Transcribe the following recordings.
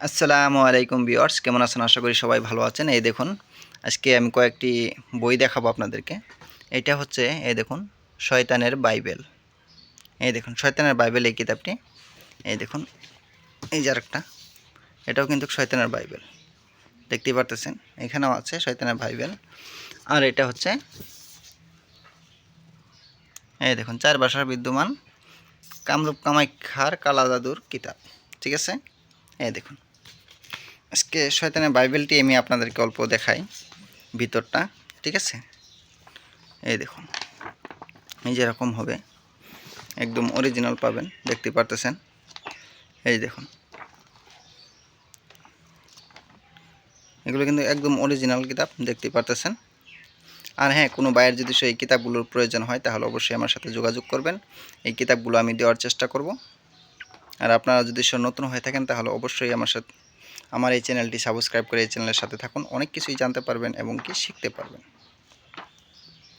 আসসালামু আলাইকুম বিয়ার্স কেমন আছেন? আশা করি সবাই ভালো আছেন। এই দেখুন, আজকে আমি কয়েকটি বই দেখাবো আপনাদেরকে। এটা হচ্ছে, এই দেখুন, শয়তানের বাইবেল। এই দেখুন, শয়তানের বাইবেল এই কিতাবটি। এই দেখুন, এই যে আরেকটা, এটাও কিন্তু শয়তানের বাইবেল। দেখতেই পারতেছেন? এখানেও আছে শয়তানের বাইবেল। আর এটা হচ্ছে, এই দেখুন, চার বাসার বিদ্যমান কামরূপ কামাখ্যার কালা জাদুর কিতাব। ঠিক আছে? এই দেখুন আজকে শয়তানের বাইবেলটি আমি আপনাদেরকে অল্প দেখাই ভিতরটা, ঠিক আছে? এই দেখুন, এই যেরকম হবে, একদম অরিজিনাল পাবেন, দেখতে পারতেছেন? এই দেখুন। এগুলো কিন্তু একদম অরিজিনাল কিতাব, দেখতে পারতেছেন? আর হ্যাঁ কোনো বাইয়ের যদি সেই কিতাবগুলোর প্রয়োজন হয়, তাহলে অবশ্যই আমার সাথে যোগাযোগ করবেন। এই কিতাবগুলো আমি দেওয়ার চেষ্টা করব। আর আপনারা যদি সে নতুন হয়ে থাকেন, তাহলে অবশ্যই আমার সাথে আমার এই চ্যানেলটি সাবস্ক্রাইব করে এই চ্যানেলের সাথে থাকুন। অনেক কিছুই জানতে পারবেন এবং কি শিখতে পারবেন।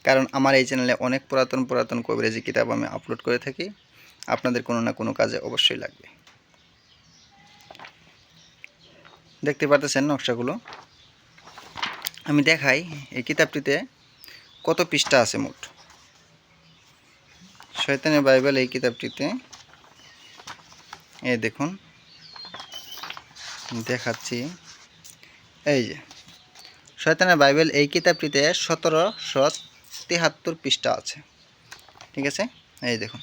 কারণ আমার এই চ্যানেলে অনেক পুরাতন পুরাতন কবিরাজি কিতাব আমি আপলোড করে থাকি। আপনাদের কোনো না কোনো কাজে অবশ্যই লাগবে। দেখতে পারতেছেন নকশাগুলো? আমি দেখাই এই কিতাবটিতে কত পৃষ্ঠা আছে মোট? শয়তানের বাইবেল এই কিতাবটিতে। এই দেখুন। দেখাচ্ছি। এই যে, শয়তানের বাইবেল এই কিতাবটিতে সতেরোশো তিহাত্তর পৃষ্ঠা আছে। ঠিক আছে? এই দেখুন,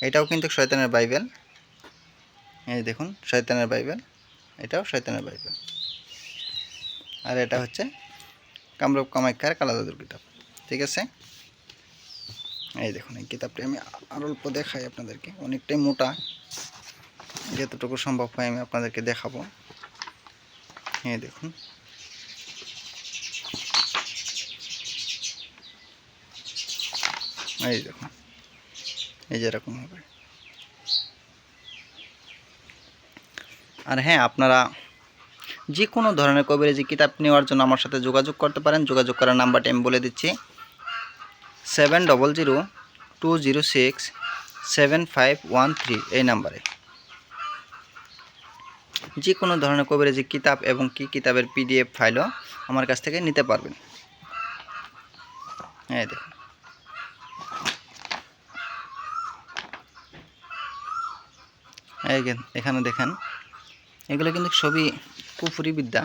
এটাও কিন্তু শয়তানের বাইবেল। এই দেখুন, শয়তানের বাইবেল, এটাও শয়তানের বাইবেল। আর এটা হচ্ছে কামরূপ কামাখ্যার কালাদাদুর কিতাব। ঠিক আছে? এই দেখুন, এই কিতাবটি আমি আর অল্প দেখাই আপনাদেরকে, অনেকটাই মোটা। যতটুকু সম্ভব হয় আমি আপনাদেরকে দেখাবো। হ্যাঁ দেখুন। এই দেখুন। এই যে এরকম হবে। আর হ্যাঁ আপনারা যে কোনো ধরনের কবিরাজি কিতাব নেওয়ার জন্য আমার সাথে যোগাযোগ করতে পারেন। যোগাযোগ করার নাম্বারটি আমি বলে দিচ্ছি। Seven double zero two zero six seven five one three এই নাম্বারে। যে কোনো ধরনের কবিরাজি কিতাব এবং কি কিতাবের পিডিএফ ফাইলও আমার কাছ থেকে নিতে পারবেন। এই দেখুন। এখানে দেখেন, এগুলো কিন্তু সবই কুফুরি বিদ্যা।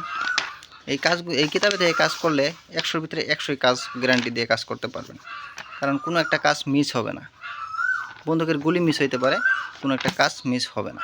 এই কাজ, এই কিতাবে থেকে কাজ করলে একশোর ভিতরে একশোই কাজ গ্যারান্টি দিয়ে কাজ করতে পারবেন। কারণ কোনো একটা কাজ মিস হবে না। বন্দুকের গুলি মিস হইতে পারে, কোনো একটা কাজ মিস হবে না।